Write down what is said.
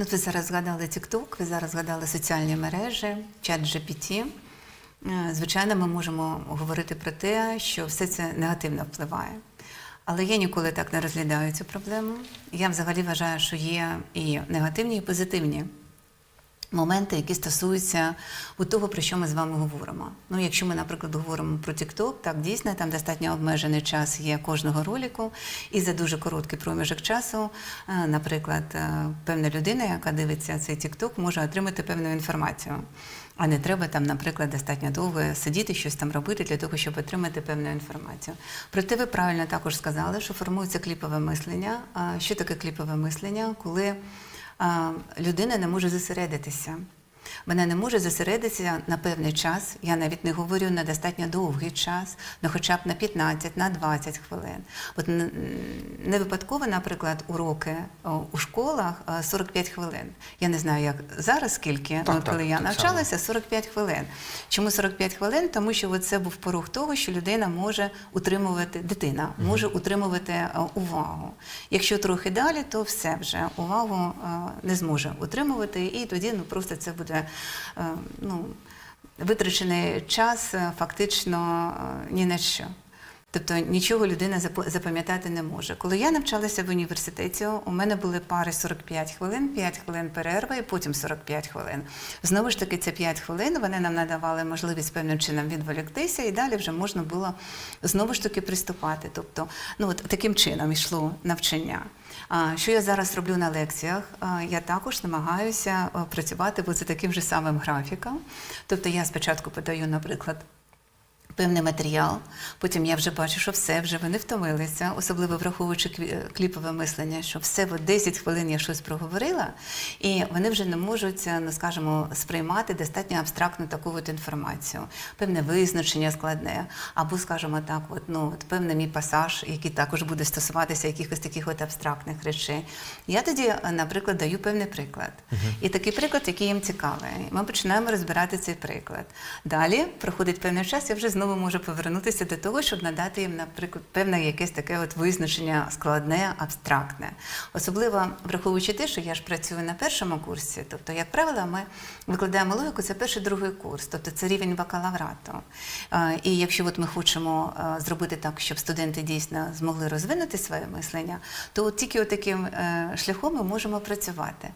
Ну, ви зараз згадали TikTok, ви зараз згадали соціальні мережі, чат GPT. Е, Звичайно, ми можемо говорити про те, що все це негативно впливає. Але я ніколи так не розглядаю цю проблему. Я взагалі вважаю, що є і негативні, і позитивні моменти, які стосуються у того, про що ми з вами говоримо. Ну, якщо ми, наприклад, говоримо про TikTok, так дійсно там достатньо обмежений час є кожного ролику, і за дуже короткий проміжок часу, е, наприклад, е, певна людина, яка дивиться цей TikTok, може отримати певну інформацію. А не треба там, наприклад, достатньо довго сидіти, щось там робити для того, щоб отримати певну інформацію. Проте ви правильно також сказали, що формується кліпове мислення. А Що таке кліпове мислення? Коли людина не може зосередитися. Вона не може зосередитися на певний час. Я навіть не говорю на достатньо довгий час, ну хоча б на 15, на 20 хвилин. От не випадково, наприклад, уроки у школах 45 хвилин. Я не знаю, як зараз скільки, Так, так, коли я так навчалася, 45 хвилин. Чому 45 хвилин? Тому що це був порог того, що людина може утримувати, дитина може утримувати е, увагу. Якщо трохи далі, то все вже увагу е, не зможе утримувати, і тоді ну просто це буде е, ну, витрачений час е, фактично е, ні на що. Тобто нічого людина запам'ятати не може. Коли я навчалася в університеті, у мене були пари 45 хвилин, 5 хвилин перерва і потім 45 хвилин. Знову ж таки, це 5 хвилин вони нам надавали можливість певним чином відволіктися, і далі вже можна було знову ж таки приступати. Тобто, ну от таким чином йшло навчання. А що я зараз роблю на лекціях? Я також намагаюся працювати за таким же самим графіком. Тобто я спочатку подаю, наприклад, певний матеріал. Потім я вже бачу, що все, вже вони втомилися, особливо враховуючи кліпове мислення, що все от 10 хвилин я щось проговорила, і вони вже не можуть, е, ну скажімо, сприймати достатньо абстрактну таку от інформацію, певне визначення складне, або, скажімо так, от, ну, от певний мій пасаж, який також буде стосуватися якихось таких от абстрактних речей. Я тоді, е, наприклад, даю певний приклад. І такий приклад, який їм цікавий. Ми починаємо розбирати цей приклад. Далі проходить певний час, я вже знову можу повернутися до того, щоб надати їм, наприклад, певне якесь таке от визначення складне, абстрактне. Особливо враховуючи те, що я ж працюю на першому курсі, тобто, як правило, ми викладаємо логіку, це перший другий курс, тобто це рівень бакалаврату. І якщо от ми хочемо зробити так, щоб студенти дійсно змогли розвинути своє мислення, то от тільки таким е, шляхом ми можемо працювати.